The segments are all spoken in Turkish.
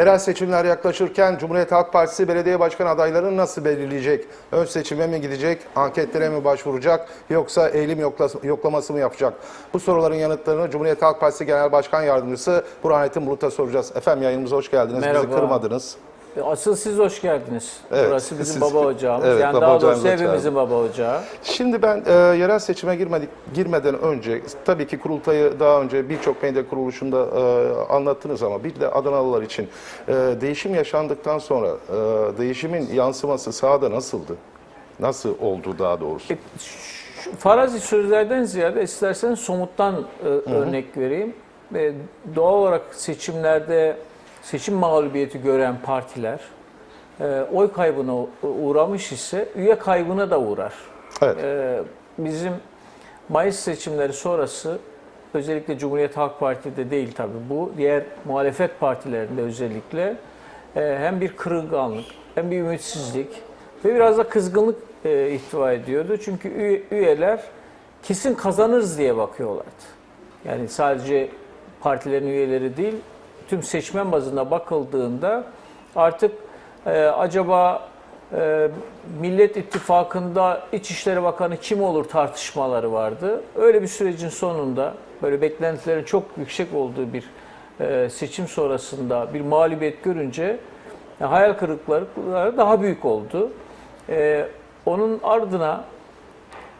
Yerel seçimler yaklaşırken Cumhuriyet Halk Partisi belediye başkan adaylarını nasıl belirleyecek? Ön seçime mi gidecek, anketlere mi başvuracak yoksa eğilim yokla- yoklaması mı yapacak? Bu soruların yanıtlarını Cumhuriyet Halk Partisi Genel Başkan Yardımcısı Burhanettin Bulut'a soracağız. Efendim yayınımıza hoş geldiniz. Bizi Merhaba. kırmadınız. Asıl siz hoş geldiniz. Evet, Burası bizim siz- baba ocağımız. Evet, yani baba daha doğrusu hepimizin baba ocağı. Şimdi ben e, yerel seçime girmedik, girmeden önce tabii ki kurultayı daha önce birçok medya kuruluşunda e, anlattınız ama bir de Adanalılar için e, değişim yaşandıktan sonra e, değişimin yansıması sahada nasıldı? Nasıl oldu daha doğrusu? E, şu farazi sözlerden ziyade isterseniz somuttan e, örnek vereyim. E, doğal olarak seçimlerde seçim mağlubiyeti gören partiler e, oy kaybına uğramış ise üye kaybına da uğrar. Evet. Ee, bizim Mayıs seçimleri sonrası özellikle Cumhuriyet Halk Parti'de değil tabii bu diğer muhalefet partilerinde özellikle e, hem bir kırılganlık hem bir ümitsizlik ve biraz da kızgınlık e, ihtiva ediyordu. Çünkü üye- üyeler kesin kazanırız diye bakıyorlardı. Yani sadece partilerin üyeleri değil, tüm seçmen bazında bakıldığında artık e, acaba e, Millet İttifakı'nda İçişleri Bakanı kim olur tartışmaları vardı. Öyle bir sürecin sonunda böyle beklentilerin çok yüksek olduğu bir e, seçim sonrasında bir mağlubiyet görünce e, hayal kırıklıkları daha büyük oldu. E, onun ardına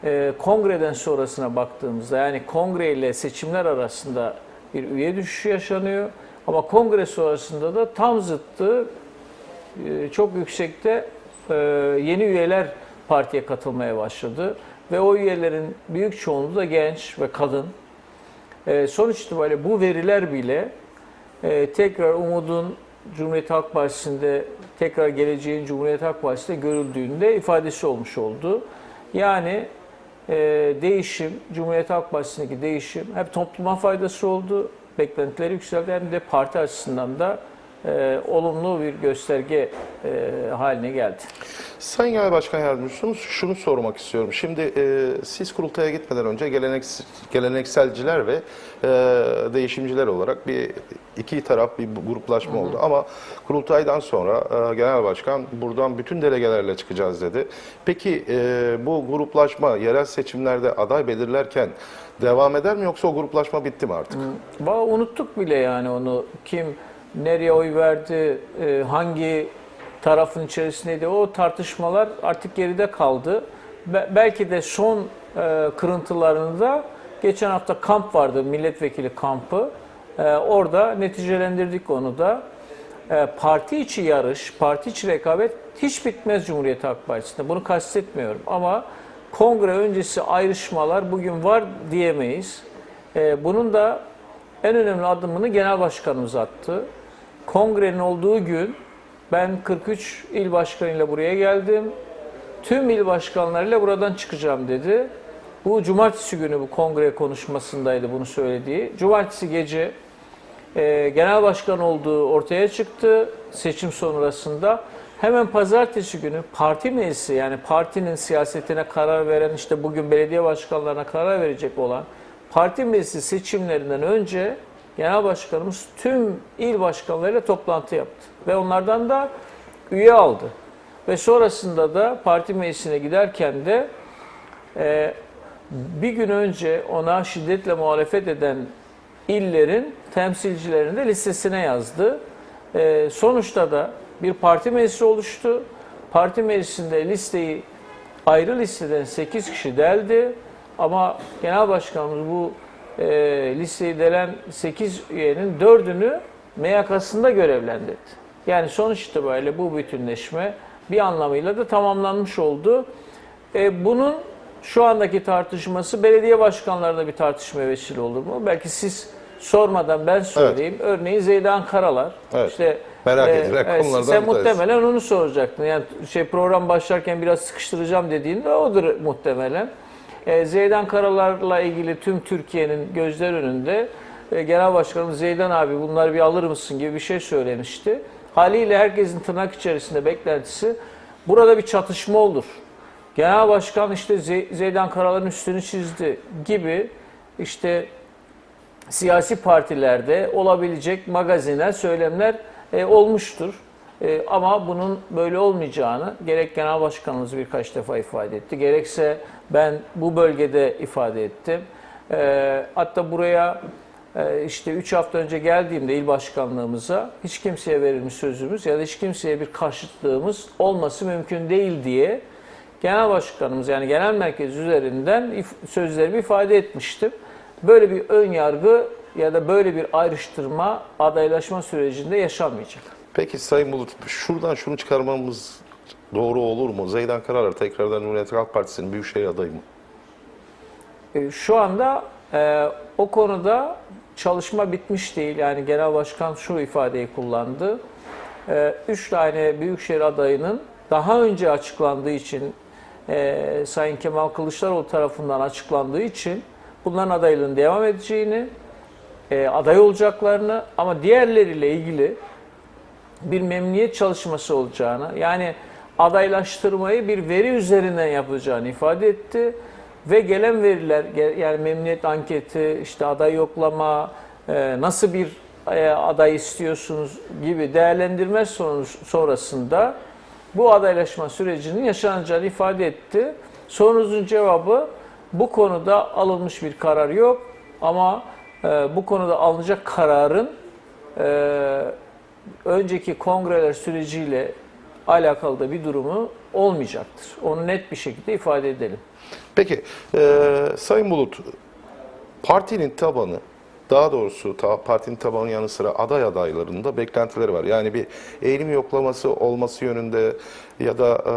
e, kongreden sonrasına baktığımızda yani kongre ile seçimler arasında bir üye düşüşü yaşanıyor. Ama kongre sonrasında da tam zıttı e, çok yüksekte e, yeni üyeler partiye katılmaya başladı. Ve o üyelerin büyük çoğunluğu da genç ve kadın. E, Sonuç itibariyle bu veriler bile e, tekrar umudun Cumhuriyet Halk Partisi'nde tekrar geleceğin Cumhuriyet Halk Partisi'nde görüldüğünde ifadesi olmuş oldu. Yani e, değişim, Cumhuriyet Halk Partisi'ndeki değişim hep topluma faydası oldu. Beklentileri yükseldi hem de parti açısından da e, olumlu bir gösterge e, haline geldi. Sayın Genel Başkan Yardımcısı şunu sormak istiyorum. Şimdi e, siz kurultaya gitmeden önce gelenek, gelenekselciler ve e, değişimciler olarak bir iki taraf bir gruplaşma oldu. Ama kurultaydan sonra e, Genel Başkan buradan bütün delegelerle çıkacağız dedi. Peki e, bu gruplaşma yerel seçimlerde aday belirlerken devam eder mi yoksa o gruplaşma bitti mi artık? Valla unuttuk bile yani onu kim nereye oy verdi, e, hangi tarafın içerisindeydi o tartışmalar artık geride kaldı. Be- belki de son e, kırıntılarında geçen hafta kamp vardı milletvekili kampı. E, orada neticelendirdik onu da. Parti içi yarış, parti içi rekabet hiç bitmez Cumhuriyet Halk Partisi'nde. Bunu kastetmiyorum ama kongre öncesi ayrışmalar bugün var diyemeyiz. E, bunun da en önemli adımını genel başkanımız attı. Kongrenin olduğu gün ben 43 il başkanıyla buraya geldim. Tüm il başkanlarıyla buradan çıkacağım dedi. Bu cumartesi günü bu kongre konuşmasındaydı bunu söylediği. Cumartesi gece e, genel başkan olduğu ortaya çıktı seçim sonrasında. Hemen pazartesi günü parti meclisi yani partinin siyasetine karar veren işte bugün belediye başkanlarına karar verecek olan parti meclisi seçimlerinden önce genel başkanımız tüm il başkanlarıyla toplantı yaptı. Ve onlardan da üye aldı. Ve sonrasında da parti meclisine giderken de e, bir gün önce ona şiddetle muhalefet eden illerin temsilcilerini de listesine yazdı. E, sonuçta da bir parti meclisi oluştu. Parti meclisinde listeyi ayrı listeden 8 kişi deldi. Ama genel başkanımız bu e, listeyi delen 8 üyenin 4'ünü MYK'sında görevlendirdi. Yani sonuç itibariyle bu bütünleşme bir anlamıyla da tamamlanmış oldu. E, bunun şu andaki tartışması belediye başkanlarında bir tartışmaya vesile olur mu? Belki siz sormadan ben söyleyeyim. Örneğin Zeydan Karalar. Evet. İşte Merak edilen konulardan Sen muhtemelen onu soracaktın. Yani şey program başlarken biraz sıkıştıracağım dediğinde odur muhtemelen. E, Zeydan Karalar'la ilgili tüm Türkiye'nin gözler önünde e, Genel Başkanımız Zeydan abi bunları bir alır mısın gibi bir şey söylemişti. Haliyle herkesin tırnak içerisinde beklentisi burada bir çatışma olur. Genel Başkan işte Ze- Zeydan Karalar'ın üstünü çizdi gibi işte siyasi partilerde olabilecek magazinel söylemler e, olmuştur. E, ama bunun böyle olmayacağını gerek Genel Başkanımız birkaç defa ifade etti, gerekse ben bu bölgede ifade ettim. E, hatta buraya e, işte 3 hafta önce geldiğimde il başkanlığımıza hiç kimseye verilmiş sözümüz ya da hiç kimseye bir karşıtlığımız olması mümkün değil diye Genel Başkanımız yani genel merkez üzerinden if- sözlerimi ifade etmiştim. Böyle bir ön yargı ya da böyle bir ayrıştırma adaylaşma sürecinde yaşanmayacak. Peki Sayın Bulut, şuradan şunu çıkarmamız doğru olur mu? Zeydan Karalar tekrardan Cumhuriyet Halk Partisi'nin büyükşehir adayı mı? E, Şu anda e, o konuda çalışma bitmiş değil. Yani Genel Başkan şu ifadeyi kullandı. E, üç tane Büyükşehir adayının daha önce açıklandığı için e, Sayın Kemal Kılıçdaroğlu tarafından açıklandığı için bunların adaylığının devam edeceğini, e, aday olacaklarını ama diğerleriyle ilgili bir memnuniyet çalışması olacağını, yani adaylaştırmayı bir veri üzerinden yapacağını ifade etti ve gelen veriler yani memnuniyet anketi, işte aday yoklama, e, nasıl bir e, aday istiyorsunuz gibi değerlendirme sonrasında bu adaylaşma sürecinin yaşanacağını ifade etti. Sorunuzun cevabı bu konuda alınmış bir karar yok ama bu konuda alınacak kararın e, önceki kongreler süreciyle alakalı da bir durumu olmayacaktır. Onu net bir şekilde ifade edelim. Peki, e, Sayın Bulut, partinin tabanı, daha doğrusu ta, partinin tabanının yanı sıra aday adaylarında beklentileri var. Yani bir eğilim yoklaması olması yönünde ya da e,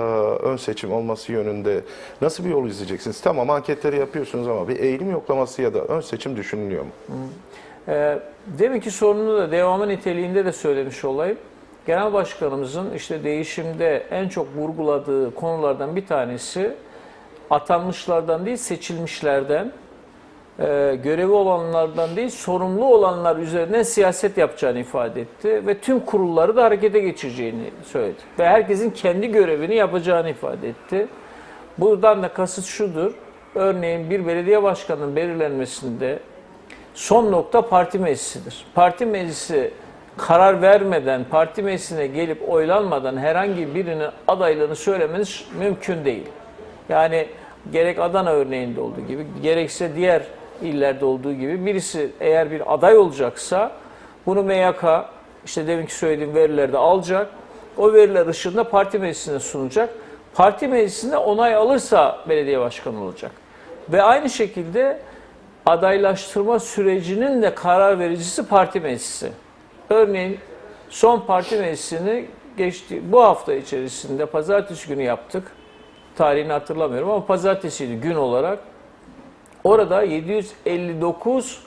ön seçim olması yönünde nasıl bir yol izleyeceksiniz? Tamam anketleri yapıyorsunuz ama bir eğilim yoklaması ya da ön seçim düşünülüyor mu? Ee, deminki sorunu da devamı niteliğinde de söylemiş olayım. Genel Başkanımızın işte değişimde en çok vurguladığı konulardan bir tanesi atanmışlardan değil seçilmişlerden, e, görevi olanlardan değil sorumlu olanlar üzerine siyaset yapacağını ifade etti ve tüm kurulları da harekete geçireceğini söyledi. Ve herkesin kendi görevini yapacağını ifade etti. Buradan da kasıt şudur. Örneğin bir belediye başkanının belirlenmesinde son nokta parti meclisidir. Parti meclisi karar vermeden, parti meclisine gelip oylanmadan herhangi birinin adaylığını söylemeniz mümkün değil. Yani gerek Adana örneğinde olduğu gibi, gerekse diğer illerde olduğu gibi birisi eğer bir aday olacaksa bunu MYK, işte deminki söylediğim verilerde alacak. O veriler ışığında parti meclisine sunacak. Parti meclisinde onay alırsa belediye başkanı olacak. Ve aynı şekilde adaylaştırma sürecinin de karar vericisi parti meclisi. Örneğin son parti meclisini geçti bu hafta içerisinde pazartesi günü yaptık. Tarihini hatırlamıyorum ama pazartesiydi gün olarak. Orada 759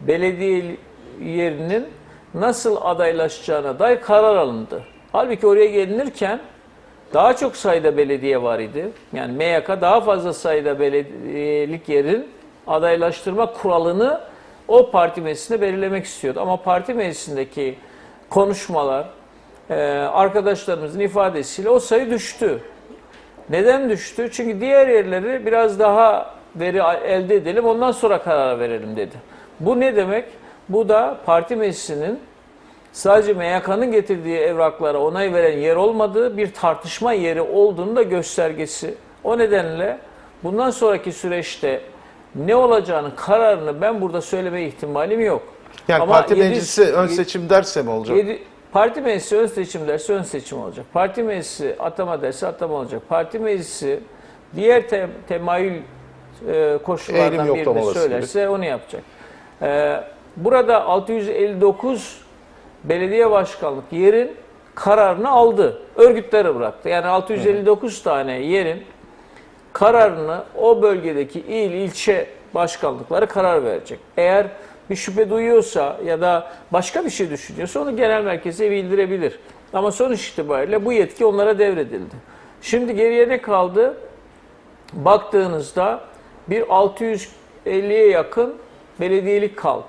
belediye yerinin nasıl adaylaşacağına dair karar alındı. Halbuki oraya gelinirken daha çok sayıda belediye var idi. Yani MYK daha fazla sayıda belediyelik yerin adaylaştırma kuralını o parti meclisinde belirlemek istiyordu. Ama parti meclisindeki konuşmalar, e, arkadaşlarımızın ifadesiyle o sayı düştü. Neden düştü? Çünkü diğer yerleri biraz daha veri elde edelim ondan sonra karar verelim dedi. Bu ne demek? Bu da parti meclisinin sadece MYK'nın getirdiği evraklara onay veren yer olmadığı bir tartışma yeri olduğunu da göstergesi. O nedenle bundan sonraki süreçte ne olacağının kararını ben burada söyleme ihtimalim yok. Yani Ama parti yedi- meclisi ön seçim derse mi olacak? Yedi- parti meclisi ön seçim derse ön seçim olacak. Parti meclisi atama derse atama olacak. Parti meclisi diğer te, temayül e, Eğilim koşullardan birini söylerse onu yapacak. E, burada 659 belediye başkanlık yerin kararını aldı. Örgütlere bıraktı. Yani 659 tane yerin kararını o bölgedeki il, ilçe başkanlıkları karar verecek. Eğer bir şüphe duyuyorsa ya da başka bir şey düşünüyorsa onu genel merkeze bildirebilir. Ama sonuç itibariyle bu yetki onlara devredildi. Şimdi geriye ne kaldı? Baktığınızda bir 650'ye yakın belediyelik kaldı.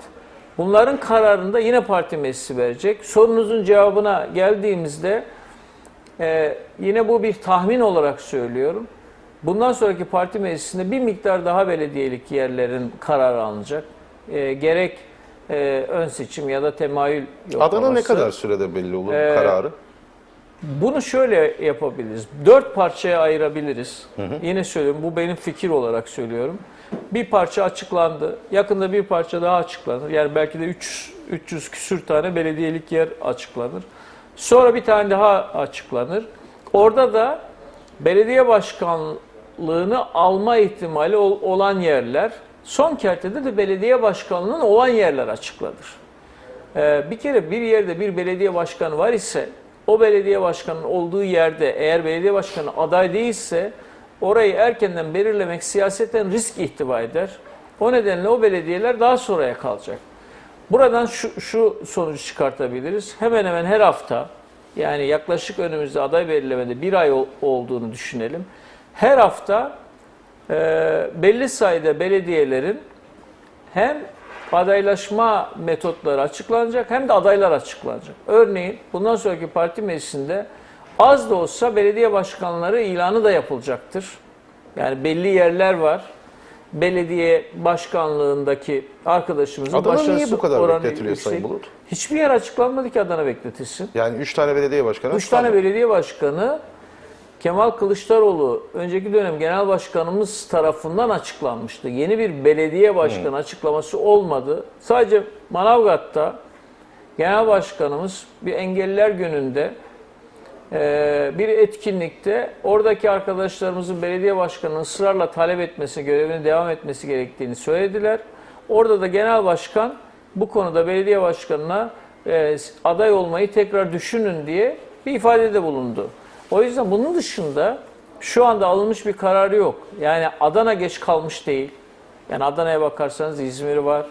Bunların kararını da yine parti meclisi verecek. Sorunuzun cevabına geldiğimizde ee, yine bu bir tahmin olarak söylüyorum. Bundan sonraki parti meclisinde bir miktar daha belediyelik yerlerin kararı alınacak. Ee, gerek e, ön seçim ya da temayül yoklaması. Adana ne kadar sürede belli olur Ee, kararı? Bunu şöyle yapabiliriz. Dört parçaya ayırabiliriz. Yine söylüyorum bu benim fikir olarak söylüyorum. Bir parça açıklandı. Yakında bir parça daha açıklanır. Yani belki de 300, 300 küsür tane belediyelik yer açıklanır. Sonra bir tane daha açıklanır. Orada da belediye başkanlığını alma ihtimali ol- olan yerler, son kertede de belediye başkanlığının olan yerler açıklanır. Ee, bir kere bir yerde bir belediye başkanı var ise o belediye başkanının olduğu yerde eğer belediye başkanı aday değilse orayı erkenden belirlemek siyaseten risk ihtiva eder. O nedenle o belediyeler daha sonraya kalacak. Buradan şu, şu sonucu çıkartabiliriz. Hemen hemen her hafta yani yaklaşık önümüzde aday belirlemede bir ay ol- olduğunu düşünelim. Her hafta e, belli sayıda belediyelerin hem adaylaşma metotları açıklanacak hem de adaylar açıklanacak. Örneğin bundan sonraki parti meclisinde az da olsa belediye başkanları ilanı da yapılacaktır. Yani belli yerler var. Belediye başkanlığındaki arkadaşımızın Adana niye başarısı bu kadar bekletiliyor Sayın yüksek. Bulut? Hiçbir yer açıklanmadı ki Adana bekletilsin. Yani 3 tane belediye başkanı. Üç tane belediye başkanı Kemal Kılıçdaroğlu önceki dönem genel başkanımız tarafından açıklanmıştı. Yeni bir belediye başkanı açıklaması olmadı. Sadece Manavgat'ta genel başkanımız bir engelliler gününde eee, bir etkinlikte oradaki arkadaşlarımızın belediye başkanının ısrarla talep etmesi, görevine devam etmesi gerektiğini söylediler. Orada da genel başkan bu konuda belediye başkanına eee, aday olmayı tekrar düşünün diye bir ifadede bulundu. O yüzden bunun dışında şu anda alınmış bir karar yok. Yani Adana geç kalmış değil. Yani Adana'ya bakarsanız İzmir var,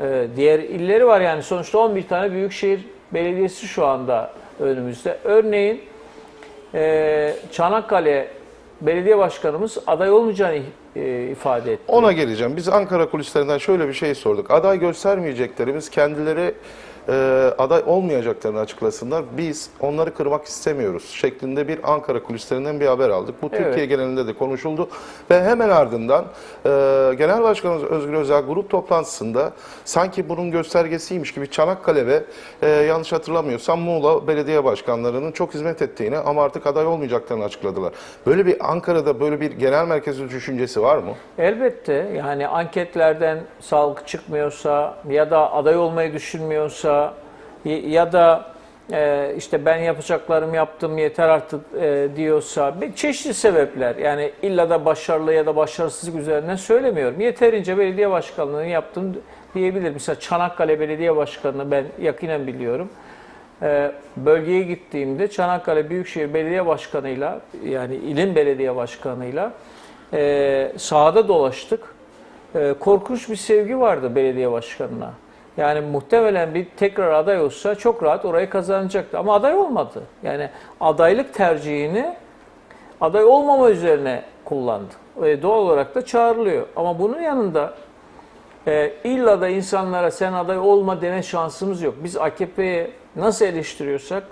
ee, diğer illeri var yani sonuçta 11 tane büyükşehir belediyesi şu anda önümüzde. Örneğin e, Çanakkale Belediye Başkanımız aday olmayacağını e, ifade etti. Ona geleceğim. Biz Ankara kulislerinden şöyle bir şey sorduk. Aday göstermeyeceklerimiz kendileri e, aday olmayacaklarını açıklasınlar. Biz onları kırmak istemiyoruz şeklinde bir Ankara kulislerinden bir haber aldık. Bu Evet. Türkiye genelinde de konuşuldu. Ve hemen ardından e, Genel Başkanımız Özgür Özel grup toplantısında sanki bunun göstergesiymiş gibi Çanakkale ve e, yanlış hatırlamıyorsam Muğla belediye başkanlarının çok hizmet ettiğini ama artık aday olmayacaklarını açıkladılar. Böyle bir Ankara'da böyle bir genel merkezi düşüncesi var mı? Elbette yani anketlerden sağlık çıkmıyorsa ya da aday olmayı düşünmüyorsa ya da e, işte ben yapacaklarımı yaptım yeter artık e, diyorsa bir çeşitli sebepler yani illa da başarılı ya da başarısızlık üzerinden söylemiyorum. Yeterince belediye başkanlığını yaptım diyebilirim. Mesela Çanakkale Belediye Başkanı'nı ben yakinen biliyorum. Ee, bölgeye gittiğimde Çanakkale Büyükşehir Belediye Başkanı'yla yani ilin belediye başkanıyla e, sahada dolaştık. E, korkunç bir sevgi vardı belediye başkanına. Yani muhtemelen bir tekrar aday olsa çok rahat orayı kazanacaktı. Ama aday olmadı. Yani adaylık tercihini aday olmama üzerine kullandı. E, doğal olarak da çağrılıyor. Ama bunun yanında e, illa da insanlara sen aday olma deme şansımız yok. Biz AKP'ye nasıl eleştiriyorsak,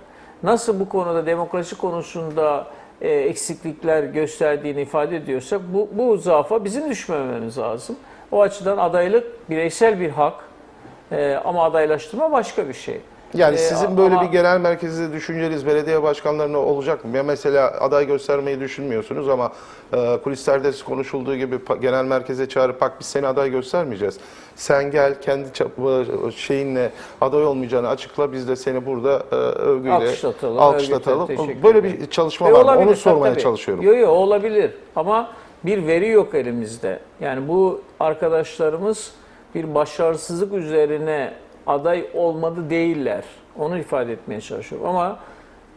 nasıl bu konuda demokrasi konusunda e, eksiklikler gösterdiğini ifade ediyorsak bu, bu zaafa bizim düşmememiz lazım. O açıdan adaylık bireysel bir hak e, ama adaylaştırma başka bir şey. Yani E, sizin böyle ama- bir genel merkezde düşünceniz belediye başkanlarına olacak mı? Ya mesela aday göstermeyi düşünmüyorsunuz ama e, kulislerde konuşulduğu gibi genel merkeze çağırıp bak biz seni aday göstermeyeceğiz. Sen gel kendi e, şeyinle aday olmayacağını açıkla biz de seni burada e, övgüyle Alkışlatalım, alkışlatalım. övgüyle Böyle bir çalışma E, var mı? olabilir, Onu sormaya tabii. çalışıyorum. Yok yok olabilir ama bir veri yok elimizde. Yani bu arkadaşlarımız bir başarısızlık üzerine aday olmadı değiller. Onu ifade etmeye çalışıyorum. Ama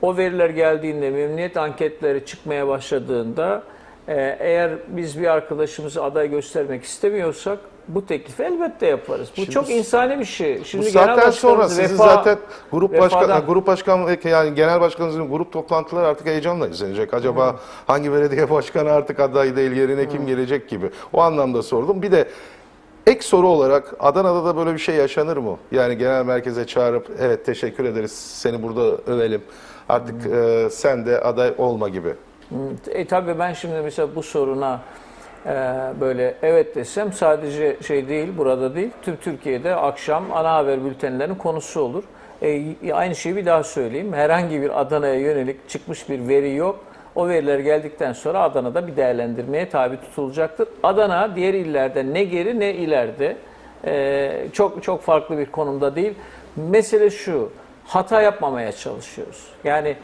o veriler geldiğinde, memnuniyet anketleri çıkmaya başladığında e, eğer biz bir arkadaşımızı aday göstermek istemiyorsak bu teklifi elbette yaparız. Bu Şimdi çok insani bir şey. Bu Şimdi genel saatten sonra sizin vefa- zaten grup başkan grup başkan yani genel başkanınızın grup toplantıları artık heyecanla izlenecek. Acaba hangi belediye başkanı artık aday değil yerine kim gelecek gibi. O anlamda sordum. Bir de ek soru olarak Adana'da da böyle bir şey yaşanır mı? Yani genel merkeze çağırıp evet teşekkür ederiz seni burada övelim. Artık e, sen de aday olma gibi. E tabii ben şimdi mesela bu soruna e, böyle evet desem sadece şey değil, burada değil, tüm Türkiye'de akşam ana haber bültenlerinin konusu olur. E, aynı şeyi bir daha söyleyeyim. Herhangi bir Adana'ya yönelik çıkmış bir veri yok. O veriler geldikten sonra Adana'da bir değerlendirmeye tabi tutulacaktır. Adana diğer illerde ne geri ne ileride. E, çok çok farklı bir konumda değil. Mesele şu, hata yapmamaya çalışıyoruz. Yani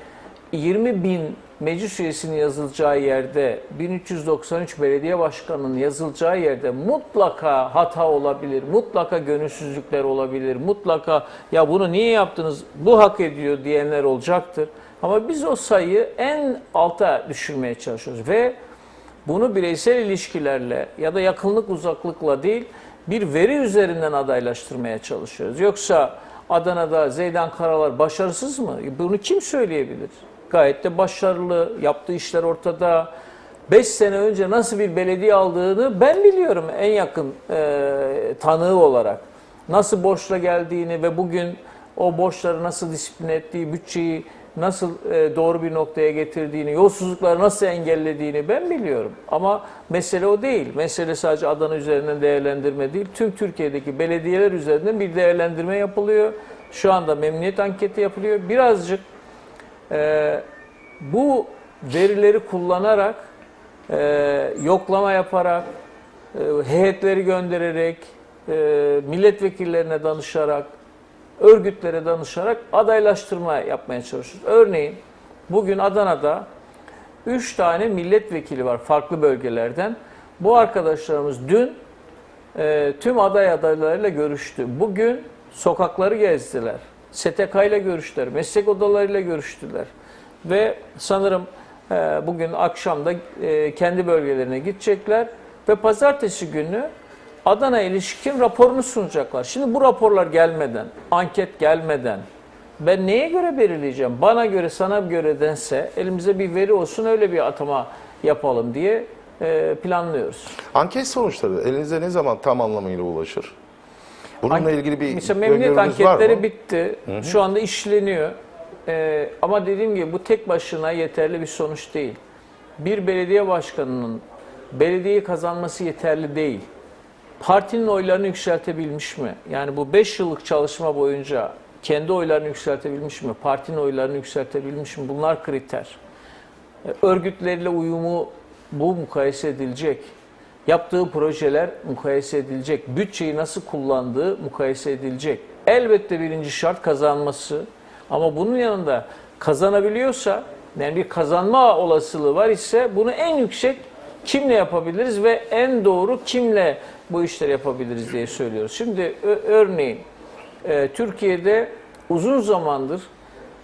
20 bin meclis üyesinin yazılacağı yerde, 1393 belediye başkanının yazılacağı yerde mutlaka hata olabilir, mutlaka gönülsüzlükler olabilir, mutlaka ya bunu niye yaptınız, bu hak ediyor diyenler olacaktır. Ama biz o sayıyı en alta düşürmeye çalışıyoruz ve bunu bireysel ilişkilerle ya da yakınlık uzaklıkla değil bir veri üzerinden adaylaştırmaya çalışıyoruz. Yoksa Adana'da Zeydan Karalar başarısız mı? Bunu kim söyleyebilir? Gayet de başarılı, yaptığı işler ortada. 5 sene önce nasıl bir belediye aldığını ben biliyorum en yakın e, tanığı olarak. Nasıl borçla geldiğini ve bugün o borçları nasıl disiplin ettiği, bütçeyi nasıl e, doğru bir noktaya getirdiğini, yolsuzlukları nasıl engellediğini ben biliyorum. Ama mesele o değil. Mesele sadece Adana üzerinden değerlendirme değil. Tüm Türkiye'deki belediyeler üzerinden bir değerlendirme yapılıyor. Şu anda memnuniyet anketi yapılıyor. Birazcık e, bu verileri kullanarak, e, yoklama yaparak, e, heyetleri göndererek, e, milletvekillerine danışarak, örgütlere danışarak adaylaştırma yapmaya çalışıyoruz. Örneğin bugün Adana'da 3 tane milletvekili var farklı bölgelerden. Bu arkadaşlarımız dün e, tüm aday adaylarıyla görüştü. Bugün sokakları gezdiler. STK ile görüştüler, meslek odalarıyla görüştüler. Ve sanırım e, bugün akşam da e, kendi bölgelerine gidecekler. Ve pazartesi günü Adana ilişkin raporunu sunacaklar. Şimdi bu raporlar gelmeden, anket gelmeden ben neye göre belirleyeceğim? Bana göre, sana göre dense elimize bir veri olsun öyle bir atama yapalım diye e, planlıyoruz. Anket sonuçları elinize ne zaman tam anlamıyla ulaşır? Bununla An- ilgili bir Mesela memnuniyet anketleri bitti. Şu anda işleniyor. Ee, ama dediğim gibi bu tek başına yeterli bir sonuç değil. Bir belediye başkanının belediyeyi kazanması yeterli değil. Partinin oylarını yükseltebilmiş mi? Yani bu 5 yıllık çalışma boyunca kendi oylarını yükseltebilmiş mi? Partinin oylarını yükseltebilmiş mi? Bunlar kriter. E, Örgütleriyle uyumu bu mukayese edilecek. Yaptığı projeler mukayese edilecek. Bütçeyi nasıl kullandığı mukayese edilecek. Elbette birinci şart kazanması. Ama bunun yanında kazanabiliyorsa, yani bir kazanma olasılığı var ise bunu en yüksek kimle yapabiliriz ve en doğru kimle bu işleri yapabiliriz diye söylüyoruz. Şimdi örneğin e, Türkiye'de uzun zamandır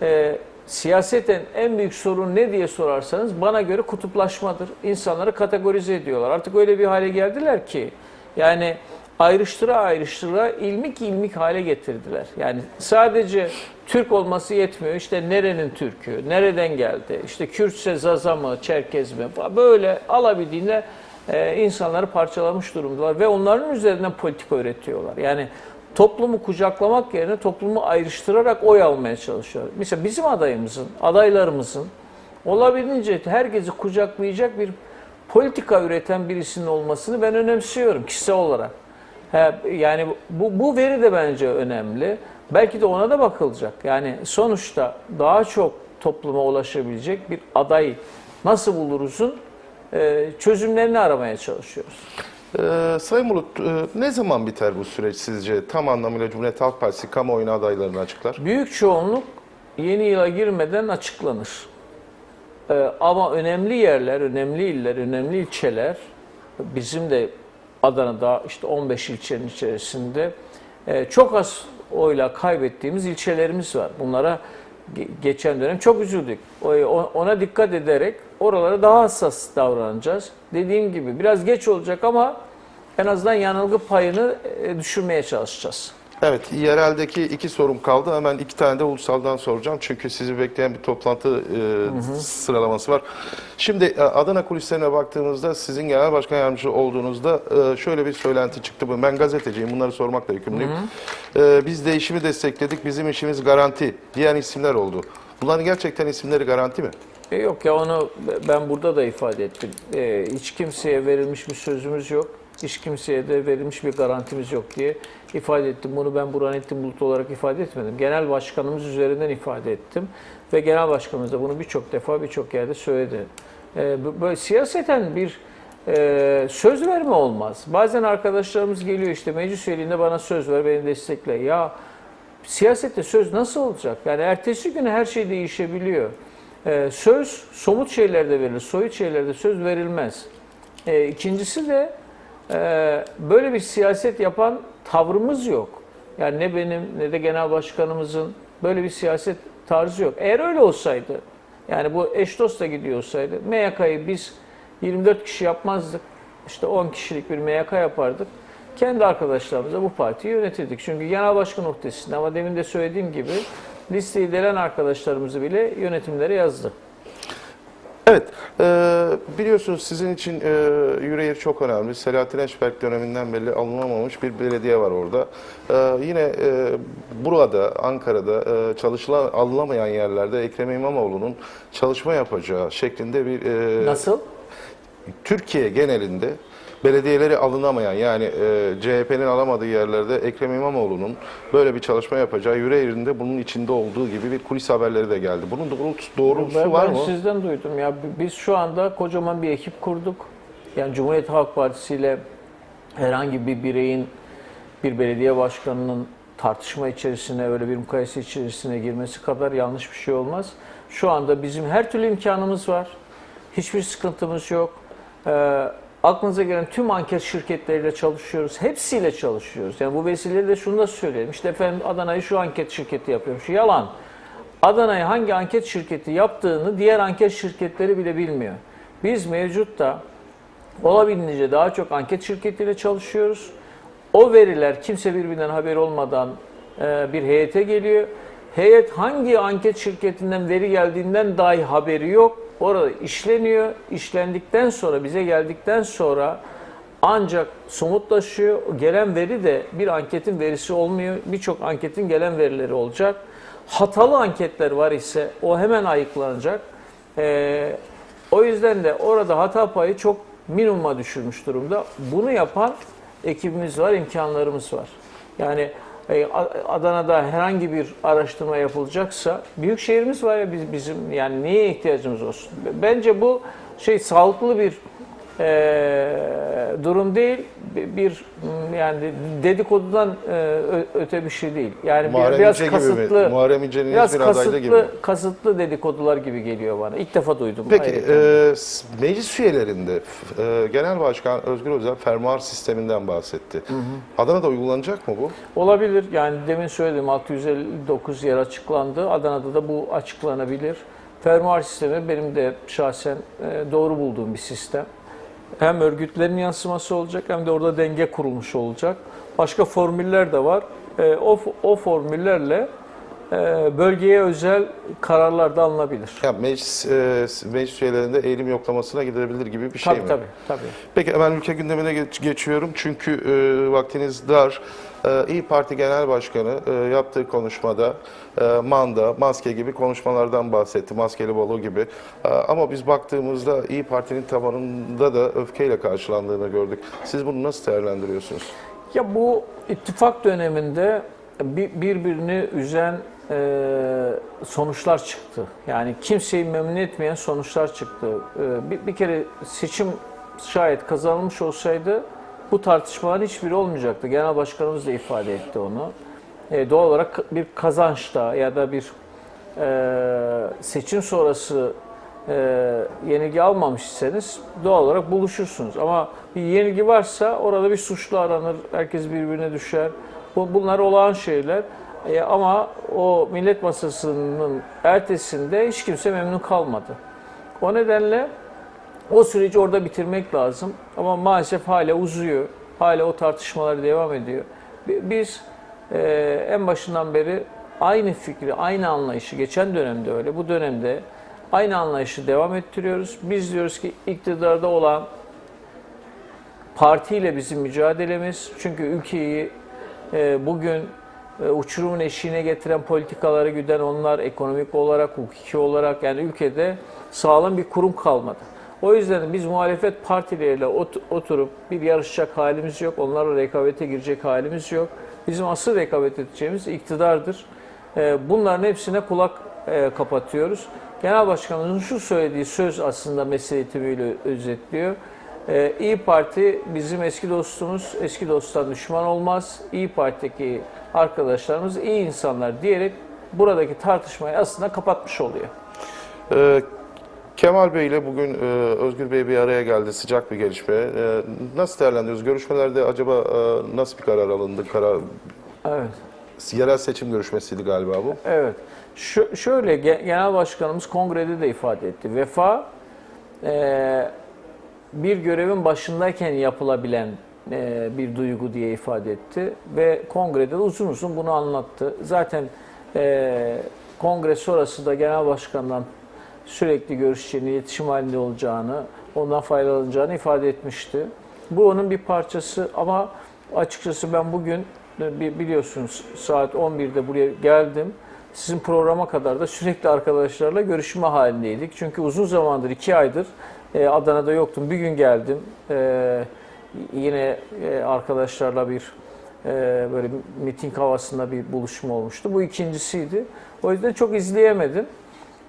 e, siyaseten en büyük sorun ne diye sorarsanız bana göre kutuplaşmadır. İnsanları kategorize ediyorlar. Artık öyle bir hale geldiler ki yani ayrıştıra ayrıştıra ilmik ilmik hale getirdiler. Yani sadece Türk olması yetmiyor. İşte nerenin Türk'ü, nereden geldi, işte Kürtse Zaza mı, Çerkez mi böyle alabildiğinde e, insanları parçalamış durumdalar ve onların üzerinden politika üretiyorlar. Yani toplumu kucaklamak yerine toplumu ayrıştırarak oy almaya çalışıyor. Mesela bizim adayımızın, adaylarımızın olabildiğince herkesi kucaklayacak bir politika üreten birisinin olmasını ben önemsiyorum kişisel olarak. He, yani bu, bu veri de bence önemli. Belki de ona da bakılacak. Yani sonuçta daha çok topluma ulaşabilecek bir aday nasıl buluruzun e, çözümlerini aramaya çalışıyoruz. Ee, Sayın Bulut, e, ne zaman biter bu süreç sizce? Tam anlamıyla Cumhuriyet Halk Partisi kamuoyuna adaylarını açıklar. Büyük çoğunluk yeni yıla girmeden açıklanır. Ee, ama önemli yerler, önemli iller, önemli ilçeler bizim de Adana'da işte 15 ilçenin içerisinde e, çok az oyla kaybettiğimiz ilçelerimiz var. Bunlara geçen dönem çok üzüldük. Ona dikkat ederek oralara daha hassas davranacağız. Dediğim gibi biraz geç olacak ama en azından yanılgı payını e, düşürmeye çalışacağız. Evet, yereldeki iki sorum kaldı. Hemen iki tane de ulusaldan soracağım. Çünkü sizi bekleyen bir toplantı e, sıralaması var. Şimdi e, Adana kulislerine baktığımızda sizin genel başkan yardımcısı olduğunuzda e, şöyle bir söylenti çıktı. Ben gazeteciyim, bunları sormakla yükümlüyüm. E, biz değişimi destekledik, bizim işimiz garanti diyen isimler oldu. Bunların gerçekten isimleri garanti mi? E yok ya onu ben burada da ifade ettim. E, hiç kimseye verilmiş bir sözümüz yok. Hiç kimseye de verilmiş bir garantimiz yok diye ifade ettim. Bunu ben Burhanettin Bulut olarak ifade etmedim. Genel başkanımız üzerinden ifade ettim. Ve genel başkanımız da bunu birçok defa birçok yerde söyledi. E, böyle siyaseten bir e, söz verme olmaz. Bazen arkadaşlarımız geliyor işte meclis üyeliğinde bana söz ver, beni destekle. Ya siyasette söz nasıl olacak? Yani ertesi güne her şey değişebiliyor. Ee, söz somut şeylerde verilir, soyut şeylerde söz verilmez. Ee, ikincisi de e, böyle bir siyaset yapan tavrımız yok. Yani ne benim ne de genel başkanımızın böyle bir siyaset tarzı yok. Eğer öyle olsaydı, yani bu eş dost da gidiyor olsaydı, MYK'yı biz 24 kişi yapmazdık. İşte 10 kişilik bir MYK yapardık. Kendi arkadaşlarımızla bu partiyi yönetirdik. Çünkü genel başkan noktasında ama demin de söylediğim gibi listeyi delen arkadaşlarımızı bile yönetimlere yazdı. Evet, e, biliyorsunuz sizin için e, Yüreğir çok önemli. Selahattin Eşberk döneminden beri alınamamış bir belediye var orada. E, yine e, burada, Ankara'da e, çalışılan, alınamayan yerlerde Ekrem İmamoğlu'nun çalışma yapacağı şeklinde bir... e, Nasıl? Türkiye genelinde belediyeleri alınamayan yani e, CHP'nin alamadığı yerlerde Ekrem İmamoğlu'nun böyle bir çalışma yapacağı Yüreğir'inde bunun içinde olduğu gibi bir kulis haberleri de geldi. Bunun doğrultusu, doğrultusu Ben, var ben mı? sizden duydum ya. Biz şu anda kocaman bir ekip kurduk. Yani Cumhuriyet Halk Partisi ile herhangi bir bireyin bir belediye başkanının tartışma içerisine öyle bir mukayese içerisine girmesi kadar yanlış bir şey olmaz. Şu anda bizim her türlü imkanımız var. Hiçbir sıkıntımız yok. Ee, aklınıza gelen tüm anket şirketleriyle çalışıyoruz. Hepsiyle çalışıyoruz. Yani bu vesileyle de şunu da söyleyelim. İşte efendim Adana'yı şu anket şirketi yapıyormuş. Yalan. Adana'yı hangi anket şirketi yaptığını diğer anket şirketleri bile bilmiyor. Biz mevcutta olabildiğince daha çok anket şirketiyle çalışıyoruz. O veriler kimse birbirinden haberi olmadan e, bir heyete geliyor. Heyet hangi anket şirketinden veri geldiğinden dahi haberi yok. Orada işleniyor. İşlendikten sonra bize geldikten sonra ancak somutlaşıyor. Gelen veri de bir anketin verisi olmuyor. Birçok anketin gelen verileri olacak. Hatalı anketler var ise o hemen ayıklanacak. Ee, o yüzden de orada hata payı çok minimuma düşürmüş durumda. Bunu yapan ekibimiz var, imkanlarımız var. Yani Adana'da herhangi bir araştırma yapılacaksa büyük şehrimiz var ya biz- bizim yani neye ihtiyacımız olsun? Bence bu şey sağlıklı bir e, durum değil. Bir bir, yani dedikodudan e, öte bir şey değil. Yani bir- Muharrem biraz İnce gibi mi? kasıtlı Muharrem İnce'nin biraz adaylığı kasıtlı gibi kasıtlı dedikodular gibi geliyor bana. İlk defa duydum. Peki e, meclis üyelerinde e, Genel Başkan Özgür Özel fermuar sisteminden bahsetti. Adana'da uygulanacak mı bu? Olabilir. Yani demin söyledim 659 yer açıklandı. Adana'da da bu açıklanabilir. Fermuar sistemi benim de şahsen e, doğru bulduğum bir sistem. Hem örgütlerin yansıması olacak hem de orada denge kurulmuş olacak. Başka formüller de var. E, O, o formüllerle bölgeye özel kararlar da alınabilir. Ya meclis e, meclis üyelerinde eğilim yoklamasına gidilebilir gibi bir şey Tabii mi? tabii. tabii. Peki hemen ülke gündemine geç- geçiyorum çünkü e, vaktiniz dar. E, İyi Parti Genel Başkanı e, yaptığı konuşmada e, manda, maske gibi konuşmalardan bahsetti. Maskeli balo gibi. E, ama biz baktığımızda İyi Parti'nin tabanında da öfkeyle karşılandığını gördük. Siz bunu nasıl değerlendiriyorsunuz? Ya bu ittifak döneminde bir- birbirini üzen e, sonuçlar çıktı. Yani kimseyi memnun etmeyen sonuçlar çıktı. E, bir, bir kere seçim şayet kazanılmış olsaydı bu tartışmaların hiçbiri olmayacaktı. Genel Başkanımız da ifade etti onu. E, doğal olarak bir kazançta ya da bir e, seçim sonrası e, yenilgi almamışsanız doğal olarak buluşursunuz. Ama bir yenilgi varsa orada bir suçlu aranır, herkes birbirine düşer. Bu, bunlar olağan şeyler. E, ama o millet masasının ertesinde hiç kimse memnun kalmadı. O nedenle o süreci orada bitirmek lazım. Ama maalesef hala uzuyor. Hala o tartışmalar devam ediyor. Bi- Biz e, en başından beri aynı fikri, aynı anlayışı, geçen dönemde öyle, bu dönemde aynı anlayışı devam ettiriyoruz. Biz diyoruz ki iktidarda olan partiyle bizim mücadelemiz. Çünkü ülkeyi e, bugün uçurumun eşiğine getiren politikaları güden onlar, ekonomik olarak, hukuki olarak yani ülkede sağlam bir kurum kalmadı. O yüzden biz muhalefet partileriyle ot- oturup bir yarışacak halimiz yok, onlarla rekabete girecek halimiz yok. Bizim asıl rekabet edeceğimiz iktidardır. E, Bunların hepsine kulak e, kapatıyoruz. Genel Başkanımızın şu söylediği söz aslında meseleyi tümüyle özetliyor. İyi Parti bizim eski dostumuz, eski dosttan düşman olmaz. İyi Parti'deki arkadaşlarımız iyi insanlar diyerek buradaki tartışmayı aslında kapatmış oluyor. Ee, Kemal Bey ile bugün e, Özgür Bey bir araya geldi. Sıcak bir gelişme. Ee, nasıl değerlendiriyoruz? Görüşmelerde acaba e, nasıl bir karar alındı? Karar Evet. yerel seçim görüşmesiydi galiba bu. Evet. Şu, şöyle ge- Genel Başkanımız kongrede de ifade etti. Vefa e, bir görevin başındayken yapılabilen e, bir duygu diye ifade etti ve kongrede de uzun uzun bunu anlattı. Zaten e, kongre sonrası da Genel Başkan'dan sürekli görüşeceğini, iletişim halinde olacağını, ondan faydalanacağını ifade etmişti. Bu onun bir parçası ama açıkçası ben bugün e, bi- biliyorsunuz saat 11'de buraya geldim. Sizin programa kadar da sürekli arkadaşlarla görüşme halindeydik. Çünkü uzun zamandır, iki aydır e, Adana'da yoktum. Bir gün geldim. E, yine e, arkadaşlarla bir e, böyle miting havasında bir buluşma olmuştu. Bu ikincisiydi. O yüzden çok izleyemedim.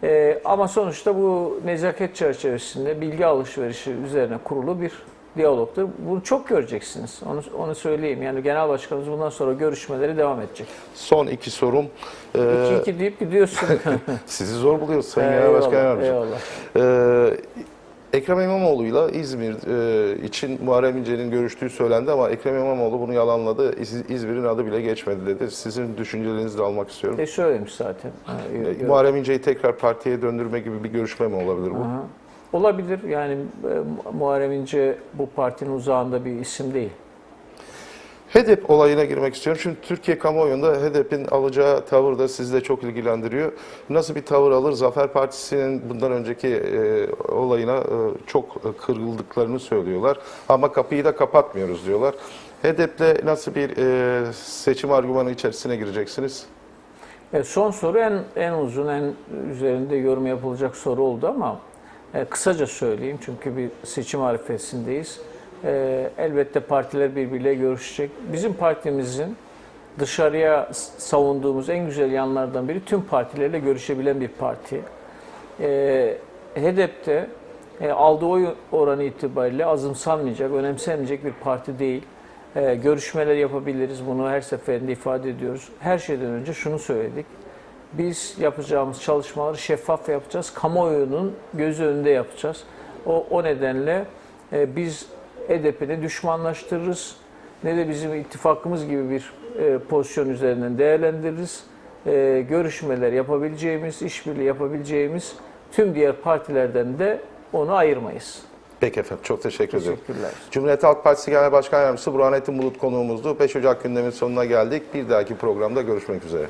E, ama sonuçta bu nezaket çerçevesinde bilgi alışverişi üzerine kurulu bir diyalogtur. Bunu çok göreceksiniz. Onu, onu söyleyeyim. Yani Genel Başkanımız bundan sonra görüşmeleri devam edecek. Son iki sorum. Ee, İki iki deyip gidiyorsun. sizi zor buluyoruz Sayın Genel eyvallah, Başkan Yardımcısı. eyvallah. Ee, Ekrem İmamoğlu'yla İzmir e, için Muharrem İnce'nin görüştüğü söylendi ama Ekrem İmamoğlu bunu yalanladı. İz- İzmir'in adı bile geçmedi dedi. Sizin düşüncelerinizi de almak istiyorum. E söylemiş zaten. Ha, yo- yo- Muharrem İnce'yi tekrar partiye döndürme gibi bir görüşme mi olabilir bu? Aha. Olabilir. Yani e, Muharrem İnce bu partinin uzağında bir isim değil. HEDEP olayına girmek istiyorum. Şimdi Türkiye kamuoyunda HEDEP'in alacağı tavır da sizi de çok ilgilendiriyor. Nasıl bir tavır alır? Zafer Partisi'nin bundan önceki e, olayına e, çok kırıldıklarını söylüyorlar. Ama kapıyı da kapatmıyoruz diyorlar. HEDEP'le nasıl bir e, seçim argümanı içerisine gireceksiniz? E, son soru en en uzun, en üzerinde yorum yapılacak soru oldu ama e, kısaca söyleyeyim çünkü bir seçim arifesindeyiz. E, elbette partiler birbiriyle görüşecek. Bizim partimizin dışarıya savunduğumuz en güzel yanlardan biri tüm partilerle görüşebilen bir parti. E, HEDEP'te e, aldığı oy oranı itibariyle azımsanmayacak, önemsenmeyecek bir parti değil. E, görüşmeler yapabiliriz, bunu her seferinde ifade ediyoruz. Her şeyden önce şunu söyledik. Biz yapacağımız çalışmaları şeffaf yapacağız, kamuoyunun gözü önünde yapacağız. O, o nedenle e, biz HDP'ni ne düşmanlaştırırız, ne de bizim ittifakımız gibi bir e, pozisyon üzerinden değerlendiririz. E, görüşmeler yapabileceğimiz, işbirliği yapabileceğimiz tüm diğer partilerden de onu ayırmayız. Peki efendim. Çok teşekkür ederim. Teşekkürler. Cumhuriyet Halk Partisi Genel Başkan Yardımcısı Burhanettin Bulut konuğumuzdu. 5 Ocak gündemin sonuna geldik. Bir dahaki programda görüşmek üzere.